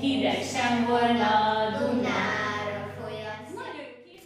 hideg sem volna Dunán.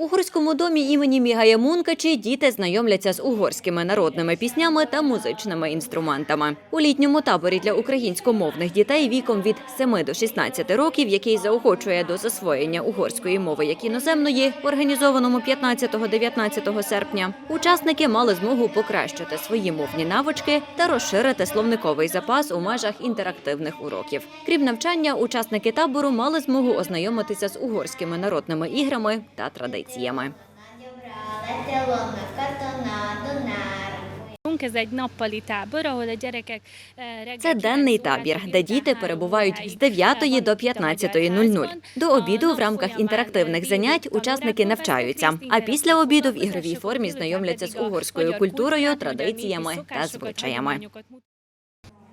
Угорському домі імені Мігая Мункачі діти знайомляться з угорськими народними піснями та музичними інструментами. У літньому таборі для українськомовних дітей віком від 7 до 16 років, який заохочує до засвоєння угорської мови як іноземної, організованому 15-19 серпня, учасники мали змогу покращити свої мовні навички та розширити словниковий запас у межах інтерактивних уроків. Крім навчання, учасники табору мали змогу ознайомитися з угорськими народними іграми та традиціями. Eh, reggel Це денний табір, де діти перебувають з 9 до 15.00. До обіду в рамках інтерактивних занять учасники навчаються. А після обіду в ігровій формі знайомляться з угорською культурою, традиціями та звичаями.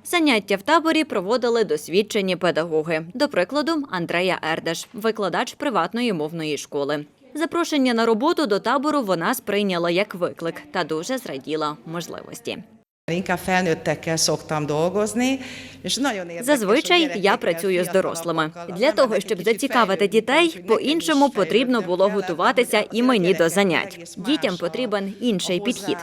Заняття в таборі проводили досвідчені педагоги. До прикладу, Андрея Ердеш, викладач приватної мовної школи. Запрошення на роботу до табору вона сприйняла як виклик та дуже зраділа можливості. Inkább felnőttekkel szoktam dolgozni, és nagyon érdekes, Зазвичай я працюю з дорослими. Для того, щоб зацікавити дітей, по-іншому потрібно було готуватися і мені до занять. Дітям потрібен інший підхід.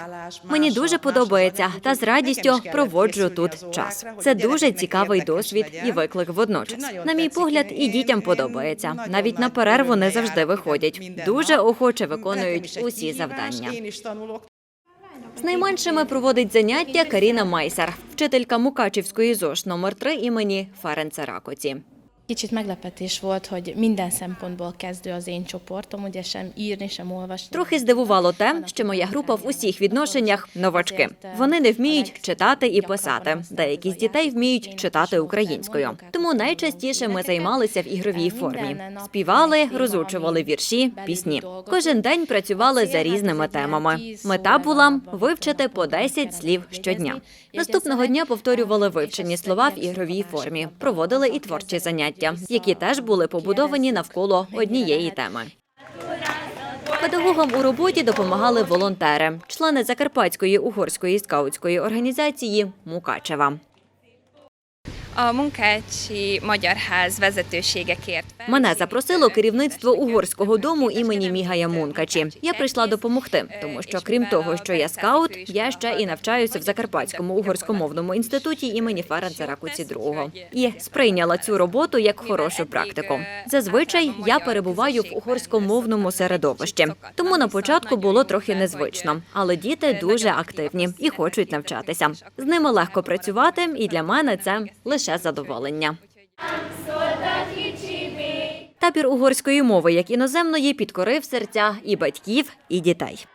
Мені дуже подобається та з радістю проводжу тут час. Це дуже цікавий досвід і виклик водночас. На мій погляд, і дітям подобається. Навіть на перерву не завжди виходять. Дуже охоче виконують усі завдання. З найменшими проводить заняття Каріна Майсар, вчителька Мукачівської ЗОШ номер 3 імені Ференца Ракоці. Kicsit meglepetés volt, hogy minden szempontból kezdő az én csoportom, ugye sem írni, sem olvasni. Трохи здивувало те, що моя група в усіх відношеннях новачки. Вони не вміють читати і писати. Деякі з дітей вміють читати українською. Тому найчастіше ми займалися в ігровій формі. Співали, розучували вірші, пісні. Кожен день працювали за різними темами. Мета була вивчити по 10 слів щодня. Наступного дня повторювали вивчені слова в ігровій формі. Проводили і творчі заняття, які теж були побудовані навколо однієї теми. Педагогам у роботі допомагали волонтери, члени Закарпатської угорської скаутської організації Мукачева. A Munkácsi Magyar Ház. Мене запросило керівництво угорського дому імені Мігая Мункачі. Я прийшла допомогти, тому що крім того, що я скаут, я ще і навчаюся в Закарпатському угорськомовному інституті імені Ференца Ракуці II. І сприйняла цю роботу як хорошу практику. Зазвичай я перебуваю в угорськомовному середовищі, тому на початку було трохи незвично, але діти дуже активні і хочуть навчатися. З ними легко працювати, і для мене це лише задоволення. Табір угорської мови як іноземної підкорив серця і батьків, і дітей.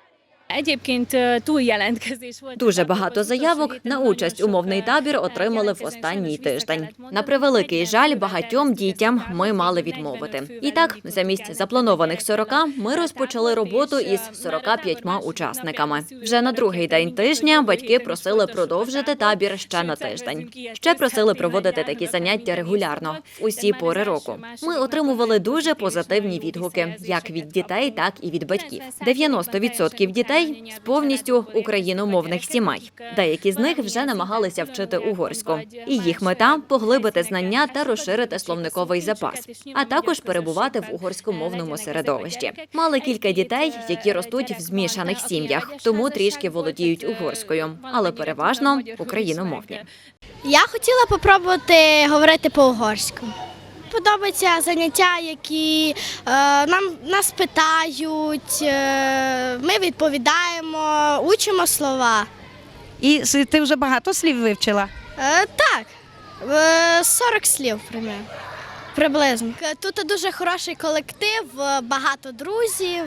Egyébként túljelentkezés volt. Дуже багато заявок на участь у мовний табір отримали в останній тиждень. На превеликий жаль, багатьом дітям ми мали відмовити. І так, замість запланованих 40, ми розпочали роботу із 45 учасниками. Вже на другий день тижня батьки просили продовжити табір ще на тиждень. Ще просили проводити такі заняття регулярно усі пори року. Ми отримували дуже позитивні відгуки, як від дітей, так і від батьків. 90% дітей з повністю україномовних сімей. Деякі з них вже намагалися вчити угорську, і їх мета поглибити знання та розширити словниковий запас, а також перебувати в угорськомовному середовищі. Мали кілька дітей, які ростуть в змішаних сім'ях, тому трішки володіють угорською, але переважно україномовні. Я хотіла попробувати говорити по-угорську. Подобаються заняття, які е, нам нас питають, е, ми відповідаємо, учимо слова. І ти вже багато слів вивчила? Е, так, е, 40 слів примерно. Приблизно. Тут дуже хороший колектив, багато друзів.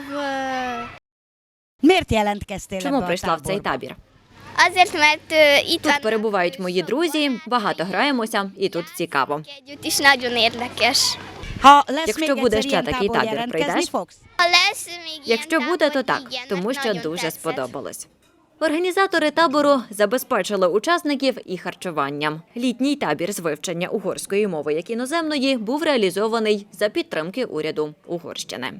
Чому прийшла в цей табір? Тут перебувають мої друзі, багато граємося, і тут цікаво. Якщо буде ще такий табір, прийдеш? Якщо буде, то так, тому що дуже сподобалось. Організатори табору забезпечили учасників і харчуванням. Літній табір з вивчення угорської мови як іноземної був реалізований за підтримки уряду Угорщини.